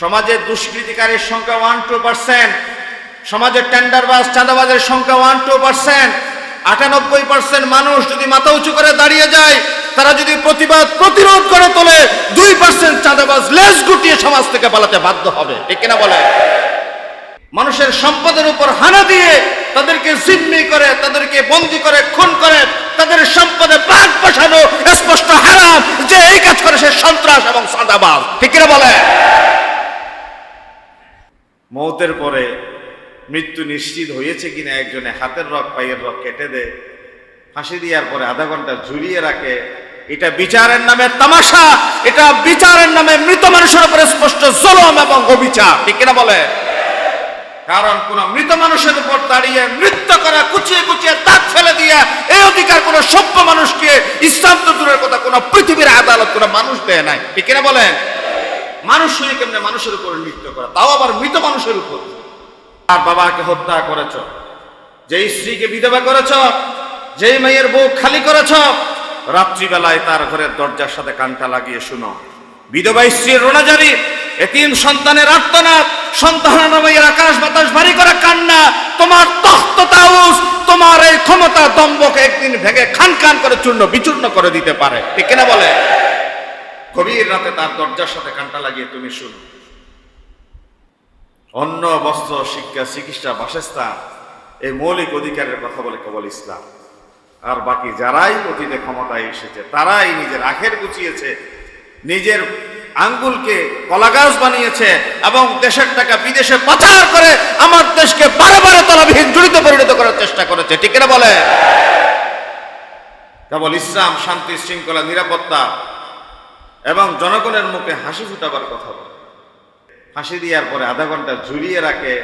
সমাজে দুষ্কৃতিকারীর সংখ্যা one two percent সমাজের টেন্ডারবাজ, চাঁদাবাজের সংখ্যা ওয়ান টু পার্সেন্ট আটানব্বই পার্সেন্ট মানুষ যদি মাথা উঁচু করে দাঁড়িয়ে যায়, তারা যদি প্রতিবাদ, প্রতিরোধ করে তোলে, দুই পার্সেন্ট চাঁদাবাজ লেজ গুটিয়ে সমাজ থেকে পালাতে বাধ্য হবে। ঠিক কিনা বলে মানুষের সম্পদের উপর হানা দিয়ে তাদেরকে জিম্মি করে, তাদেরকে বন্দি করে, খুন করে, তাদের সম্পদে বাঘ বসানো, স্পষ্ট হারাম, যে এই কাজ করে সে সন্ত্রাস এবং সাদাবাজ ঠিক কিনা বলে মৌতের পরে মৃত্যু নিশ্চিত হয়েছে কিনা একজনে হাতের রক, পায়ের রক কেটে দেয়, ফাঁসি দেওয়ার পরে আধা ঘণ্টা ঝুলিয়ে রাখে। এটা বিচারের নামে তামাশা, এটা বিচারের নামে মৃত মানুষের উপরে স্পষ্ট জলম এবং অবিচার, ঠিক কিনা বলে? কারণ কোন মৃত মানুষের উপর দাঁড়িয়ে নৃত্য করা, কুচিয়ে কুচিয়ে দাঁত ফেলে দিয়ে এই অধিকার কোন সভ্য মানুষকে ইসলাম দূরের কথা, কোন পৃথিবীর আদালত কোন মানুষ দেয় নাই, ঠিক কিনা বলেন? মানুষ হয়ে কেমনে মানুষের উপর নৃত্য করা? তাও আবার মৃত মানুষের উপর। আর বাবাকে হত্যা করেছ, যেই স্ত্রীকে বিধবা করেছ, যেই মেয়ের বউ খালি করেছ, রাত্রিবেলায় তার ঘরের দরজার সাথে কানটা লাগিয়ে শুনো। বিধবা স্ত্রীর রোনাজারি এতিম সন্তানের আত্মনাথ সন্তানের মেয়ের আকাশ বাতাস ভারী করে কান্না। তোমার তখ্ত তাউস, তোমার এই ক্ষমতা দম্বকে একদিন ভেঙে খান খান করে চূর্ণ বিচূর্ণ করে দিতে পারে। ঠিক কিনা বলে? গভীর রাতে তার দরজার সাথে কানটা লাগিয়ে তুমি শুনো। অন্য বস্ত্র, শিক্ষা, চিকিৎসা, বাসস্থান, এই মৌলিক অধিকারের কথা বলে কেবল ইসলাম। আর বাকি যারাই অতীতে ক্ষমতায় এসেছে, তারাই নিজের আখের গুছিয়েছে, নিজের আঙ্গুলকে কলাগাছ বানিয়েছে এবং দেশের টাকা বিদেশে পাচার করে আমার দেশকে বারে বারে তলাবিহীন জড়িত পরিণত করার চেষ্টা করেছে। ঠিক না বলে? কেবল ইসলাম, শান্তি, শৃঙ্খলা, নিরাপত্তা এবং জনগণের মুখে হাসি ফুটাবার কথা বলে। ফাঁসি দেওয়ার পরে আধা ঘণ্টা ঝুলিয়ে রাখে।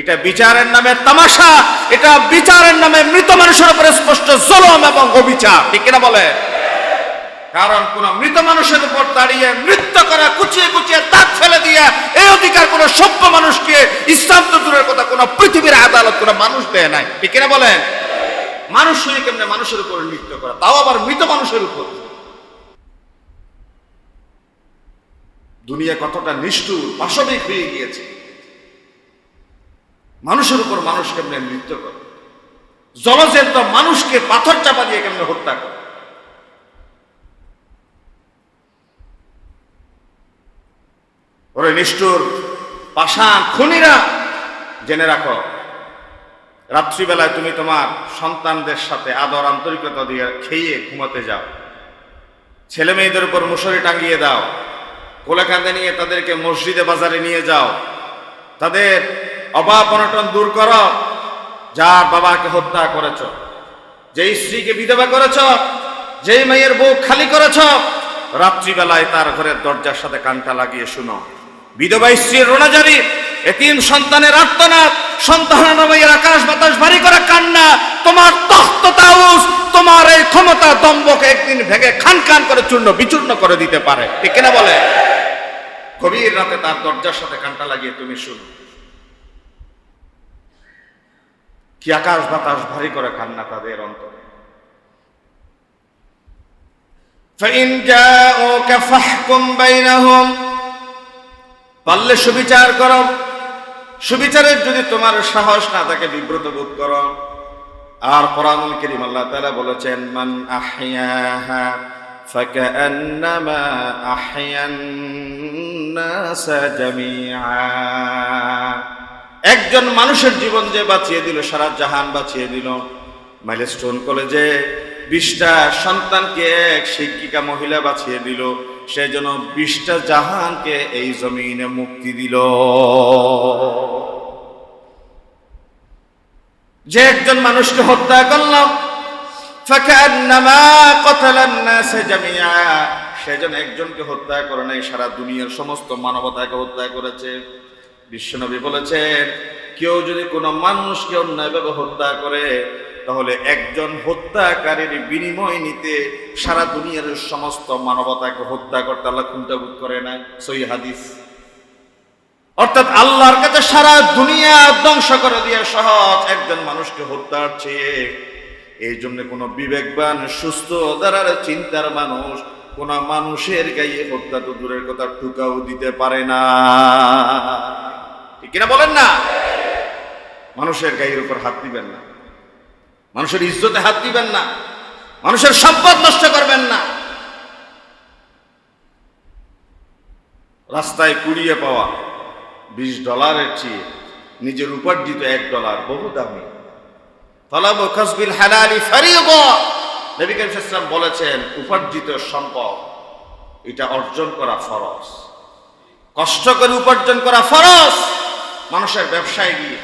এটা বিচারের নামে তামাশা, এটা বিচারের নামে মৃত মানুষের উপরে স্পষ্ট জলম এবং অবিচার। ঠিক কিনা বলে? কারণ কোন মৃত মানুষের উপর দাঁড়িয়ে নৃত্য করা, কুচিয়ে কুচিয়ে দাঁত ফেলে দিয়ে এই অধিকার কোন সভ্য মানুষকে ইসলাম তো দূরের কথা, কোন পৃথিবীর আদালত, কোন মানুষ দেয় নাই। ঠিক কিনা বলেন মানুষ হয়ে কেমনে মানুষের উপর নৃত্য করা? তাও আবার মৃত মানুষের উপর। দুনিয়া কতটা নিষ্ঠুর, পাশবিক হয়ে গিয়েছে। মানুষের উপর মানুষ কেমনে নৃত্য করে? জলজেন্দ্র মানুষকে পাথর চাপা দিয়ে কেমনে হত্যা করে? ওরে নিষ্ঠুর, পাষাণ খুনিরা, জেনে রাখো, রাত্রিবেলায় তুমি তোমার সন্তানদের সাথে আদর আন্তরিকতা দিয়ে খেয়ে ঘুমাতে যাও। ছেলে মেয়েদের উপর মুসরি টাঙিয়ে দাও। কোলে কাঁধে নিয়ে তাদেরকে মসজিদে বাজারে নিয়ে যাও। তাদের অভাব অনটন দূর করো। যার বাবাকে হত্যা করেছ, যেই স্ত্রীকে বিধবা করেছ, যেই মেয়ের বউ খালি করেছ, রাত্রিবেলায় তার ঘরের দরজার সাথে কানটা লাগিয়ে শুনো। বিধবা স্ত্রীর রোনাজারি, এতিম সন্তানের আত্মনাথ সন্তান মেয়ের আকাশ বাতাস ভারী করে কান্না। তোমার তখ্ত তাউস, তোমার এই ক্ষমতা দম্বকে একদিন ভেঙে খান খান করে চূর্ণ বিচূর্ণ করে দিতে পারে। ঠিক কিনা বলে? গভীর রাতে তার দরজার সাথে কানটা লাগিয়ে তুমি শুনো। কি আকাশ বাতাস ভারী করে কান্না তাদের অন্তরে। পারলে সুবিচার কর। সুবিচারের যদি তোমার সাহস না তাকে বিব্রত বোধ করো। আর পরামুল করিম আল্লাহ তারা বলেছেন, মান আহিয়া ফাকান্নামা আহয়ান নাস জামিআ একজন মানুষের জীবন যে বাঁচিয়ে দিল, সারা জাহান বাঁচিয়ে দিল। মাইলস্টোন কলেজে বিশটা সন্তানকে এক শিক্ষিকা মহিলা বাঁচিয়ে দিল। সে যেন বিশটা জাহানকে এই জমিনে মুক্তি দিল। যে একজন মানুষকে হত্যা করলাম ফাকান্নামা কতালান নাস জামিআ। সে যেন একজনকে হত্যা করে নাই, সারা দুনিয়ার সমস্ত মানবতাকে হত্যা করেছে। বিশ্বনবী বলেছেন, কেউ যদি কোনো মানুষকে অন্যায়ভাবে হত্যা করে, তাহলে একজন হত্যাকারীর বিনিময় নিতে সারা দুনিয়ার সমস্ত মানবতাকে হত্যা করতে আল্লাহ কুণ্ঠাবোধ করে না সই হাদিস। অর্থাৎ আল্লাহর কাছে সারা দুনিয়া ধ্বংস করে দিয়ে সহজ। একজন মানুষকে হত্যার চেয়ে এই জন্য কোনো বিবেকবান, সুস্থ দ্বারার চিন্তার মানুষ কোন মানুষের গায়ে হত্যা তো দূরের কথা টুকাও দিতে পারে না। ঠিক কিনা বলেন না? মানুষের গায়ের উপর হাত দিবেন না। মানুষের ইজ্জতে হাত দিবেন না। মানুষের সম্পদ নষ্ট করবেন না। রাস্তায় কুড়িয়ে পাওয়া বিশ ডলারের চেয়ে নিজের উপার্জিত এক ডলার বহু দামি। বলেছেন, উপার্জিত সম্পদ, এটা অর্জন করা ফরজ। কষ্ট করে উপার্জন করা ফরজ। মানুষের ব্যবসায় গিয়ে,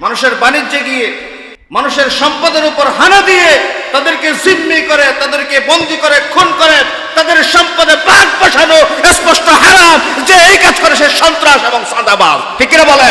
মানুষের বাণিজ্যে গিয়ে, মানুষের সম্পদের উপর হানা দিয়ে, তাদেরকে জিম্মি করে, তাদেরকে বন্দি করে, খুন করে, তাদের সম্পদে বাঘ বসানো, স্পষ্ট হারাম। যে এই কাজ করে সে সন্ত্রাস এবং সাদাবাজ ঠিক বলে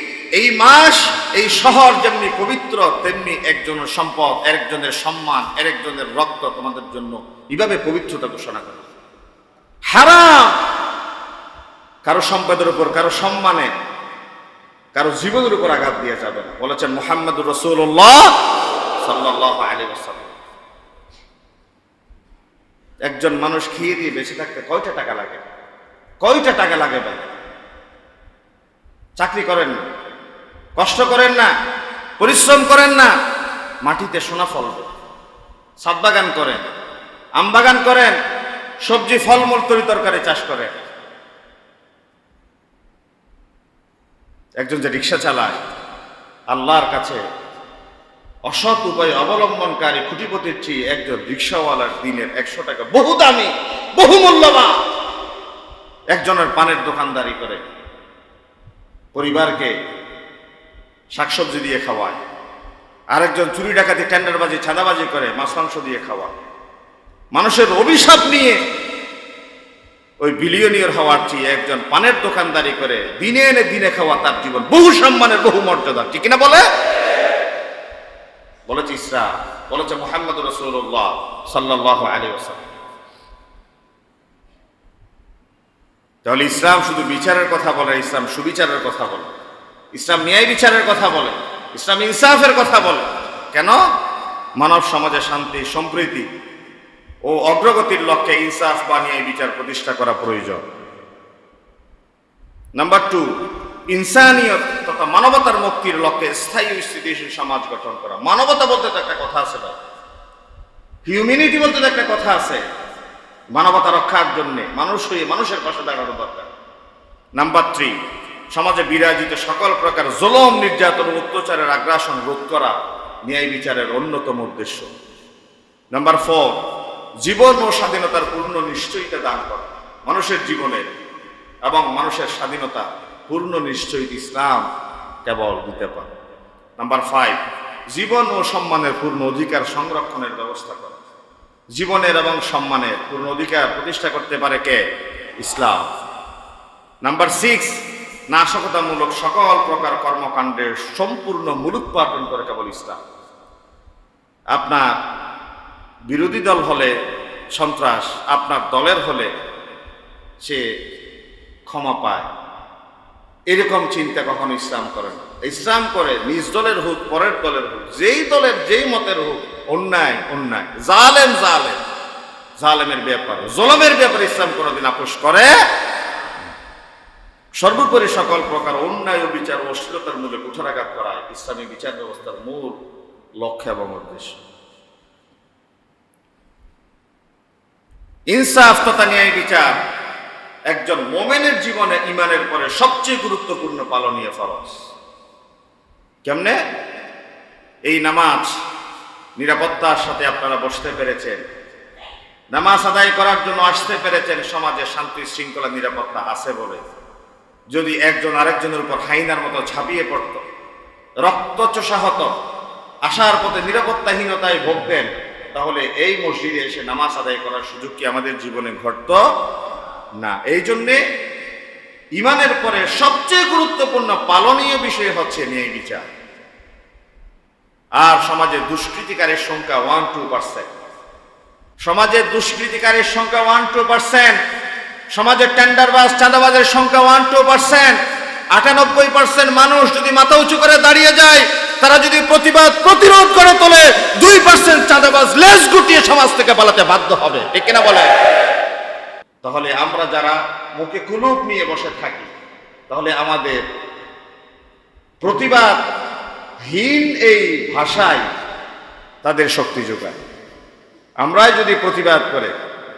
এই মাস, এই শহর যেমনি পবিত্র, তেমনি একজনের সম্পদ একজনের সম্মান একজনের রক্ত তোমাদের জন্য এইভাবে পবিত্রতা ঘোষণা করে। হারাম! কারও সম্পদের উপর, কারও সম্মানে, কারও জীবনের উপর আঘাত দিয়ে যাবে না। বলেছেন মোহাম্মদ রসুল্লাহ সাল্লাহ আলী একজন মানুষ খেয়ে দিয়ে বেঁচে থাকতে কয়টা টাকা লাগে? কয়টা টাকা লাগে চাকরি করেন না। কষ্ট করেন না, পরিশ্রম করেন না, মাটিতে সোনা ফলবে। সাত বাগান করেন, আম বাগান করেন, সবজি, ফলমূল তরি তরকারি চাষ করেন। একজন যে রিক্সা চালায়, আল্লাহর কাছে অসৎ উপায় অবলম্বনকারী খুঁটিপতির চেয়ে একজন রিক্সাওয়ালার দিনের একশো টাকা বহু দামি, বহু মূল্যবান। একজনের পানের দোকানদারি করে, পরিবারকে শাকসবজি দিয়ে খাওয়ায়। আরেকজন চুরি ডাকাতি, টেন্ডারবাজি ছাদাবাজি করে, মাছ, মাংস দিয়ে খাওয়ায়। মানুষের অভিশাপ নিয়ে ওই বিলিয়নিয়র হওয়ার চেয়ে একজন পানের দোকানদারি করে, দিনে এনে দিনে খাওয়া তার জীবন। বহু সম্মানের, বহু মর্যাদা ঠিক কিনা বলে? বলেছে ইসরা, বলেছে মোহাম্মদ রসুল্লাহ সাল্লাহ আলী ওসাল্লাম তাহলে ইসলাম শুধু বিচারের কথা বলে, ইসলাম সুবিচারের কথা বলে। ইসলাম ন্যায় বিচারের কথা বলে, ইসলাম ইনসাফের কথা বলে। কেন? মানব সমাজে শান্তি, সম্প্রীতি ও অগ্রগতির লক্ষ্যে ইনসাফ বা ন্যায় বিচার প্রতিষ্ঠা করা প্রয়োজন। নাম্বার টু, ইনসানিয়ত তথা মানবতার মুক্তির লক্ষ্যে স্থায়ী স্থিতিশীল সমাজ গঠন করা। মানবতা বলতে তো একটা কথা আছে ভাই। হিউম্যানিটি বলতে তো একটা কথা আছে। মানবতা রক্ষার জন্য মানুষ হয়ে মানুষের পাশে দাঁড়ানো দরকার। নাম্বার থ্রি সমাজে বিরাজিত সকল প্রকার জলম, নির্যাতন, অত্যাচারের আগ্রাসন রোধ করা ন্যায় বিচারের অন্যতম উদ্দেশ্য। নাম্বার ফোর জীবন ও স্বাধীনতার পূর্ণ নিশ্চয়তা দান করা। মানুষের জীবনের এবং মানুষের স্বাধীনতা, পূর্ণ নিশ্চয়ই ইসলাম কেবল দিতে পারে। নাম্বার ফাইভ জীবন ও সম্মানের পূর্ণ অধিকার সংরক্ষণের ব্যবস্থা করা। জীবনের এবং সম্মানের পূর্ণ অধিকার প্রতিষ্ঠা করতে পারে কে? ইসলাম। নাম্বার সিক্স নাশকতামূলক সকল প্রকার কর্মকাণ্ডের সম্পূর্ণ মূলোৎপাটন করে কেবল ইসলাম। আপনার বিরোধী দল হলে সন্ত্রাস, আপনার দলের হলে সে ক্ষমা পায়। এরকম চিন্তা কখনো ইসলাম করে না। ইসলাম করে নিজ দলের হোক, পরের দলের হোক, যেই দলের যেই মতের হোক, অন্যায় অন্যায়, জালেম জালেম, জালেমের ব্যাপার, জলমের ব্যাপারে ইসলাম কোনোদিন আপোষ করে সর্বোপরি সকল প্রকার অন্যায় ও বিচার অশ্লীলতার মূলে কুঠারাঘাত করা ইসলামী বিচার ব্যবস্থার মূল লক্ষ্য এবং উদ্দেশ্য। ইনসাফ তথা ন্যায় বিচার একজন মোমেনের জীবনে ইমানের পরে সবচেয়ে গুরুত্বপূর্ণ পালনীয় ফরজ। কেমনে? এই নামাজ নিরাপত্তার সাথে আপনারা বসতে পেরেছেন। নামাজ আদায় করার জন্য আসতে পেরেছেন সমাজে শান্তি, শৃঙ্খলা, নিরাপত্তা আছে বলে। যদি একজন আরেকজনের উপর হাইনার মতো ঝাঁপিয়ে পড়ত রক্তচোষা হতো আসার পথে নিরাপত্তাহীনতায় ভোগতেন, তাহলে এই মসজিদে এসে নামাজ আদায় করার সুযোগ কি আমাদের জীবনে ঘটত? না। এই জন্যে ইমানের পরে সবচেয়ে গুরুত্বপূর্ণ পালনীয় বিষয় হচ্ছে ন্যায় বিচার। আর সমাজে দুষ্কৃতিকারের সংখ্যা ওয়ান টু পার্সেন্ট সমাজে দুষ্কৃতিকারের সংখ্যা ওয়ান টু পার্সেন্ট সমাজের টেন্ডারবাজ, চাঁদাবাজের সংখ্যা ওয়ান টু পার্সেন্ট আটানব্বই পার্সেন্ট মানুষ যদি মাথা উঁচু করে দাঁড়িয়ে যায়, তারা যদি প্রতিবাদ, প্রতিরোধ করে তোলে, দুই পার্সেন্ট চাঁদাবাজ লেজ গুটিয়ে সমাজ থেকে পালাতে বাধ্য হবে। ঠিক কিনা বলে তাহলে আমরা যারা মুখে কুলুপ নিয়ে বসে থাকি, তাহলে আমাদের প্রতিবাদ হীন এই ভাষায় তাদের শক্তি যোগায় আমরাই যদি প্রতিবাদ করে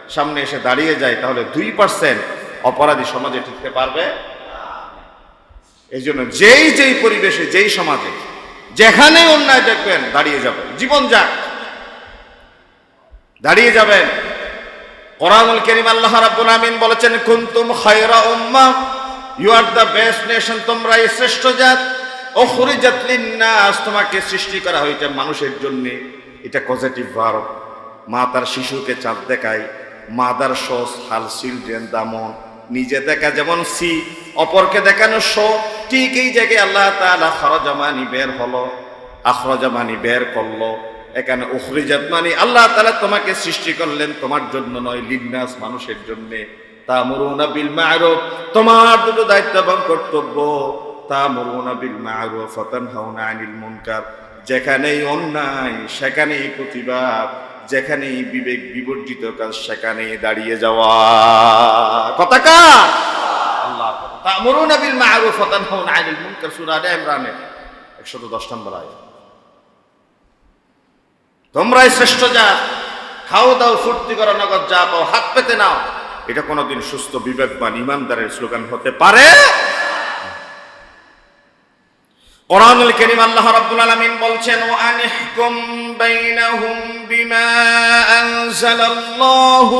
সামনে এসে দাঁড়িয়ে যায়, তাহলে দুই পার্সেন্ট অপরাধী সমাজে টিকতে পারবে এই জন্য যেই যেই পরিবেশে, যেই সমাজে, যেখানে অন্যায় দেখবেন, দাঁড়িয়ে যাবেন। জীবন যাক। দাঁড়িয়ে যাবেন। কোরআনুল করিম আল্লাহ রাব্বুল আমিন বলেছেন, কুনতুম খায়রা উম্মাহ you are the best nation তোমরা এই শ্রেষ্ঠ জাত। ও উখরিজাত লিন্নাস, তোমাকে সৃষ্টি করা হয়েছে মানুষের জন্য। এটা পজিটিভ ভার্ব মা তার শিশুকে চাঁদ দেখায়। মাদার সস হাল চিলড্রেন, দামন। নিজে দেখা যেমন সি, অপরকে দেখানো শো। ঠিক এই জায়গায় আল্লাহ তাআলা খরজামানি বের হলো, আখরজামানি বের করল। এখানে উখরিজাত মানে আল্লাহ তালা তোমাকে সৃষ্টি করলেন তোমার জন্য নয়, লিন্নাস মানুষের জন্য। তা মরুনা বিল মারুফ, তোমার দুটো দায়িত্ব এবং কর্তব্য। তা মরুনা বিল মারুফ, ফাতানহাউনা আনিল মুনকার। যেখানেই অন্যায়, সেখানেই প্রতিবাদ। যেখানেই বিবেক বিবর্জিত কাজ সেখানেই দাঁড়িয়ে যাওয়া। কথা আল্লাহ। তা মরুনা বিল মারুফ ফাতানহাউনা আনিল মুনকার। সূরা আলে ইমরানের 110 নম্বর আয়াত। তোমরাই শ্রেষ্ঠ জাত। খাও দাও, ফুর্তি করো, নগদ যা পাও, হাত পেতে নাও। এটা কোনোদিন সুস্থ, বিবেকবান, ইমানদারের স্লোগান হতে পারে? কোরআনুল কারীম আল্লাহ রাব্বুল আলামিন বলছেন ওয়া আনিহকুম বাইনাহুম বিমা আনজালাল্লাহু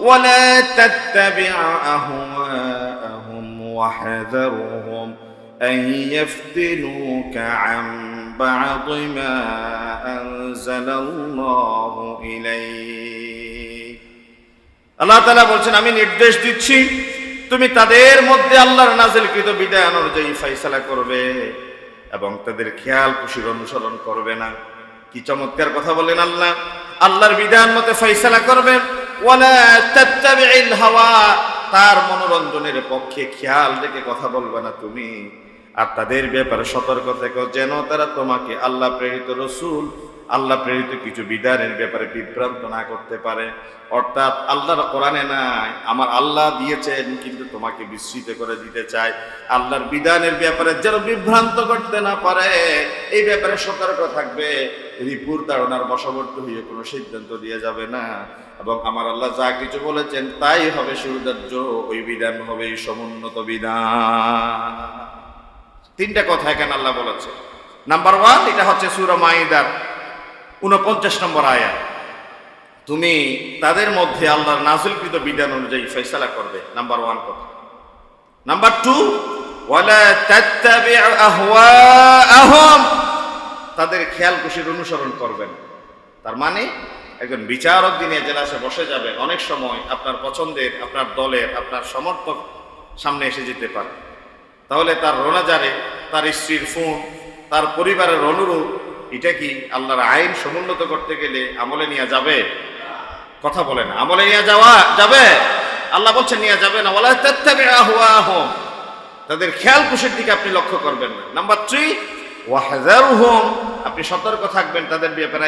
ওয়া লা তাত্তাবি' আহওয়াআহুম ওয়াহযারহুম আন ইয়াফতিনুকা আন بعض ما أنزل الله إليك আল্লাহ তাআলা বলছেন আমি নির্দেশ দিচ্ছি তুমি তাদের মধ্যে আল্লাহর নাজিলকৃত বিধান অনুযায়ী ফয়সালা করবে এবং তাদের খেয়াল খুশির অনুসরণ করবে না। কি চমৎকার কথা বলেন আল্লাহ। আল্লাহর বিধান মতে ফয়সালা করবেন। হাওয়া। তার মনোরঞ্জনের পক্ষে খেয়াল রেখে কথা বলবে না তুমি। আর তাদের ব্যাপারে সতর্ক থেকো, যেন তারা তোমাকে আল্লাহ প্রেরিত রসুল আল্লাহ প্রেরিত কিছু বিধানের ব্যাপারে বিভ্রান্ত না করতে পারে। অর্থাৎ আল্লাহর কোরআনে নাই, আমার আল্লাহ দিয়েছেন, কিন্তু তোমাকে বিস্মিত করে দিতে চায় আল্লাহর বিধানের ব্যাপারে যেন বিভ্রান্ত করতে না পারে, এই ব্যাপারে সতর্ক থাকবে। রিপুর ধারণার বশবর্তী হয়ে কোনো সিদ্ধান্ত দিয়ে যাবে না। এবং আমার আল্লাহ যা কিছু বলেছেন, তাই হবে সুবিধার্য ওই বিধান হবে সমুন্নত বিধান। তিনটা কথা এখানে আল্লাহ বলেছে। নাম্বার ওয়ান এটা হচ্ছে সুরা মাইদার। উনপঞ্চাশ নম্বর আয়া তুমি তাদের মধ্যে আল্লাহর নাজিলকৃত বিধান অনুযায়ী ফয়সালা করবে, নাম্বার ওয়ান কথা। নাম্বার টু তাদের খেয়াল খুশির অনুসরণ করবেন। তার মানে একজন বিচারক দিনে জেলাসে বসে যাবে, অনেক সময় আপনার পছন্দের, আপনার দলের, আপনার সমর্থক সামনে এসে যেতে পারে। তাহলে তার রোনাজারে, তার স্ত্রীর ফোন, তার পরিবারের অনুরোধ এটা কি আল্লাহর আইন সমুন্নত করতে গেলে আমলে নিয়ে যাবে? কথা বলে না আমলে নিয়ে যাওয়া যাবে? আল্লাহ বলছেন, নিয়ে যাবে না। আহওয়াআহুম তাদের খেয়াল খুশির দিকে আপনি লক্ষ্য করবেন না। নাম্বার থ্রি ওয়াহজারুহুম আপনি সতর্ক থাকবেন তাদের ব্যাপারে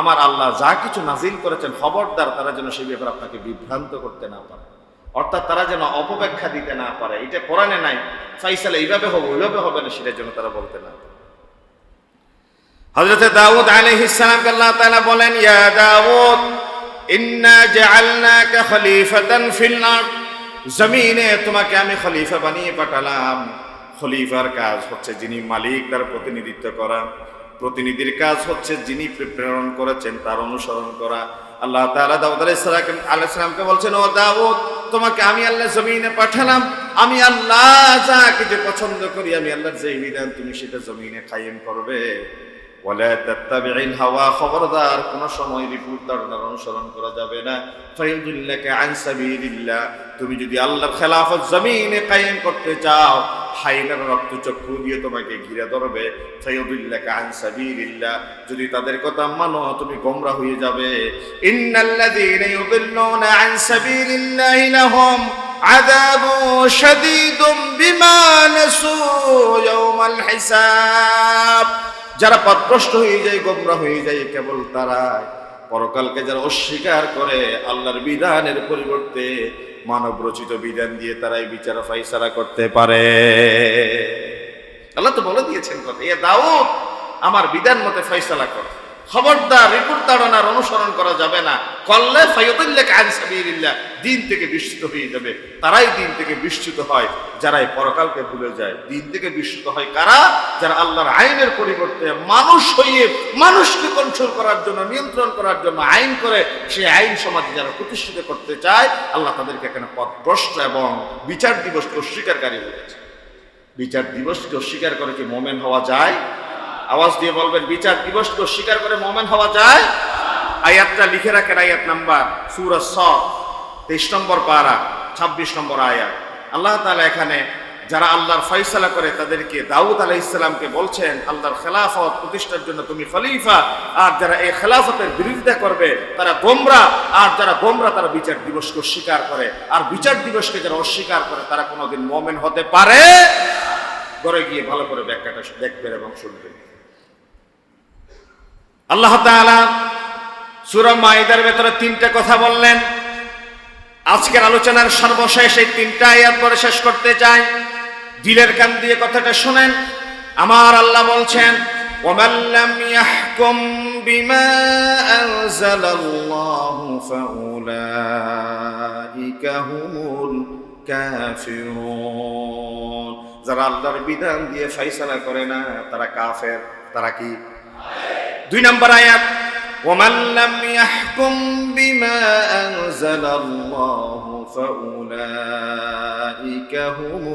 আমার আল্লাহ যা কিছু নাজিল করেছেন, খবরদার, তারা যেন সেই ব্যাপারে আপনাকে বিভ্রান্ত করতে না পারে। অর্থাৎ তারা যেন অপব্যাখ্যা দিতে না পারে। এটা কোরআনে নাই। ফাইসালে এইভাবে হবে, ওইভাবে হবে না, সেটার জন্য তারা বলতে না। পারে হযরত দাউদ আলাইহিস সালামকে আল্লাহ তাআলা বলেন, ইয়া দাউদ, ইন্না জাআলনাকা খলিফাতান ফিল আরদ। জমিনে তোমাকে আমি খলিফা বানিয়ে পাঠালাম। খলিফার কাজ হচ্ছে যিনি মালিক তার প্রতিনিধিত্ব করা। প্রতিনিধির কাজ হচ্ছে যিনি প্রেরণ করেছেন, তার অনুসরণ করা। আল্লাহ তাআলা দাউদ আলাইহিস সালামকে বলছেন, ও দাউদ, তোমাকে আমি আল্লাহ জমিনে পাঠালাম। আমি আল্লাহ যা কিছু পছন্দ করি, আমি আল্লাহর যে বিধান তুমি সেটা জমিনে কায়েম করবে। ওয়ালা তাত্তাবি'িল হাওয়া খবরদার কোন সময় রিপোর্ট ধারণার অনুসরণ করা যাবে না ফায়ুদুল্লাকা আন সাবিলিল্লাহ তুমি যদি আল্লাহর খেলাফত জমিনে কায়েম করতে চাও হাইনার রক্ত চক্ষু দিয়ে তোমাকে ঘিরে ধরবে ফায়ুদুল্লাকা আন সাবিলিল্লাহ যদি তাদের কথা মানো তুমি গোমরা হয়ে যাবে ইন্নাল্লাযীনা ইউদিল্লুনা আন সাবিলিল্লাহি লাহুম عذاب شديد بما نسوا يوم الحساب যারা পথভ্রষ্ট হয়ে যায়, গোমরা হয়ে যায়, কেবল তারা পরকালকে যারা অস্বীকার করে, আল্লাহর বিধানের পরিবর্তে মানব রচিত বিধান দিয়ে তারাই বিচার ফাইসারা করতে পারে। আল্লাহ তো বলে দিয়েছেন কথা, এ দাও আমার বিধান মতে ফয়সালা কর। খবরদার রিপোর্ট তাড়নার অনুসরণ করা যাবে না। করলে ফাইয়ুদুল্লাহ আনসাবিল্লাহ দিন থেকে বিস্মিত হয়ে যাবে। তারাই দিন থেকে বিস্মিত হয়, যারাই পরকালকে ভুলে যায়। দিন থেকে বিস্মিত হয় কারা? যারা আল্লাহর আইনের পরিবর্তে মানুষ হয়ে মানুষকে কন্ট্রোল করার জন্য, নিয়ন্ত্রণ করার জন্য আইন করে, সেই আইন সমাজে যারা প্রতিষ্ঠিত করতে চায়, আল্লাহ তাদেরকে এখানে পথভ্রষ্ট এবং বিচার দিবসকে অস্বীকারী হয়েছে বিচার দিবসকে অস্বীকার করে কি মোমেন হওয়া যায়? আওয়াজ দিয়ে বলবেন, বিচার দিবসকে স্বীকার করে মোমেন হওয়া যায়? আয়াতটা লিখে রাখেন, আয়াত নাম্বার, সুরা স তেইশ নম্বর পারা, ছাব্বিশ নম্বর আয়াত। আল্লাহ তাআলা এখানে যারা আল্লাহর ফয়সালা করে তাদেরকে দাউদ আলাহ ইসলামকে বলছেন, আল্লাহর খেলাফত প্রতিষ্ঠার জন্য তুমি খলিফা, আর যারা এই খেলাফতের বিরোধিতা করবে, তারা গোমরা, আর যারা গোমরা, তারা বিচার দিবসকে অস্বীকার করে। আর বিচার দিবসকে যারা অস্বীকার করে, তারা কোনোদিন মোমেন হতে পারে? ঘরে গিয়ে ভালো করে ব্যাখ্যাটা দেখবেন এবং শুনবেন। আল্লাহ তাআলা সূরা মাইদার ভেতরে তিনটা কথা বললেন আজকের আলোচনার সর্বশেষ এই তিনটা আয়াত পরে শেষ করতে চাই দিলের কান দিয়ে কথাটা শুনেন আমার আল্লাহ বলছেন ومن لم يحكم بما أنزل الله فأولئك هم الكافرون যারা আল্লাহর বিধান দিয়ে ফয়সালা করে না তারা কাফের তারা কি দুই নম্বর আয়াত ومن لم يحكم بما أنزل الله فأولئك هم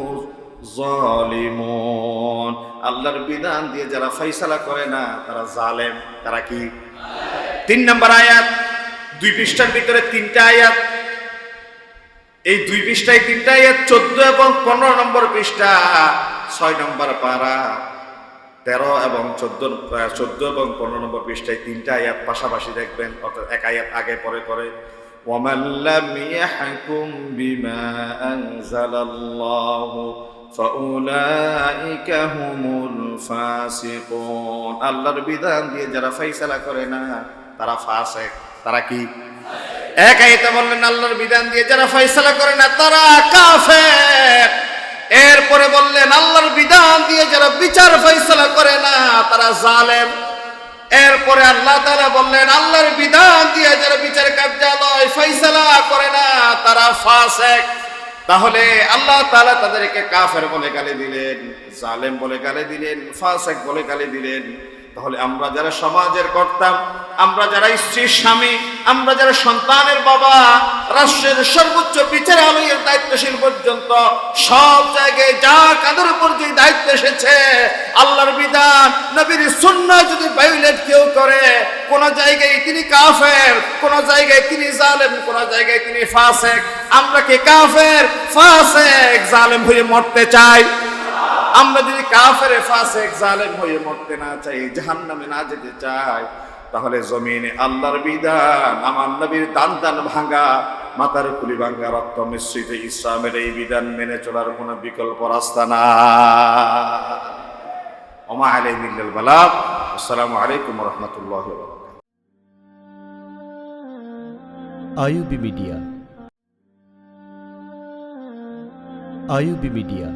الظالمون আল্লাহর বিধান দিয়ে যারা ফয়সালা করে না তারা জালেম তারা কি তিন নম্বর আয়াত দুই পৃষ্ঠার ভিতরে তিনটা আয়াত এই দুই পৃষ্ঠায় তিনটা আয়াত চোদ্দ এবং পনেরো নম্বর পৃষ্ঠা ছয় নম্বর পারা তেরো এবং চোদ্দ চোদ্দ এবং পনেরো নম্বর পৃষ্ঠায় তিনটা আয়াত পাশাপাশি দেখবেন, অর্থাৎ এক আয়াত আগে, পরে পরে। আল্লাহর বিধান দিয়ে যারা ফয়সালা করে না, তারা ফাসেক। তারা কি? এক আয়াতে বললেন, আল্লাহর বিধান দিয়ে যারা ফয়সালা করে না, তারা কাফের। এরপরে বললেন, আল্লাহর বিধান দিয়ে যারা বিচার ফেসলা করে না, তারা জালেম। এরপরে আল্লাহ তারা বললেন, আল্লাহর বিধান দিয়ে যারা বিচার কার্যালয় ফেসলা করে না, তারা ফাসেক। তাহলে আল্লাহ তালা তাদেরকে কাফের বলে গালি দিলেন, জালেম বলে গালি দিলেন, ফাসেক বলে গালি দিলেন। তাহলে আমরা যারা সমাজের করতাম আমরা যারা স্ত্রীর স্বামী, আমরা যারা সন্তানের বাবা, রাষ্ট্রের সর্বোচ্চ বিচারালয়ের দায়িত্বশীল পর্যন্ত সব জায়গায় যা কাদের উপর যে দায়িত্ব এসেছে, আল্লাহর বিধান, নবীর সুন্নাহ যদি ভায়োলেট কেউ করে, কোন জায়গায় তিনি কাফের, কোন জায়গায় তিনি জালেম, কোন জায়গায় তিনি ফাসেক। আমরা কি কাফের? ফাসেক, জালেম হয়ে মরতে চাই। আমরা যদি কাফের, ফাসেক, জালেম হয়ে মরতে না চাই, জাহান্নামে না যেতে চাই, তাহলে জমিনে আল্লাহর বিধান, আমার নবীর দান দান ভাঙা, মাথার কুলি ভাঙ্গা রক্ত মিশ্রিত ইসলামের এই বিধান মেনে চলার কোনো বিকল্প রাস্তা না ওমা আলাইহিল বালাগ। আসসালামু আলাইকুম রহমতুল্লাহ আইউবি মিডিয়া। IUB media.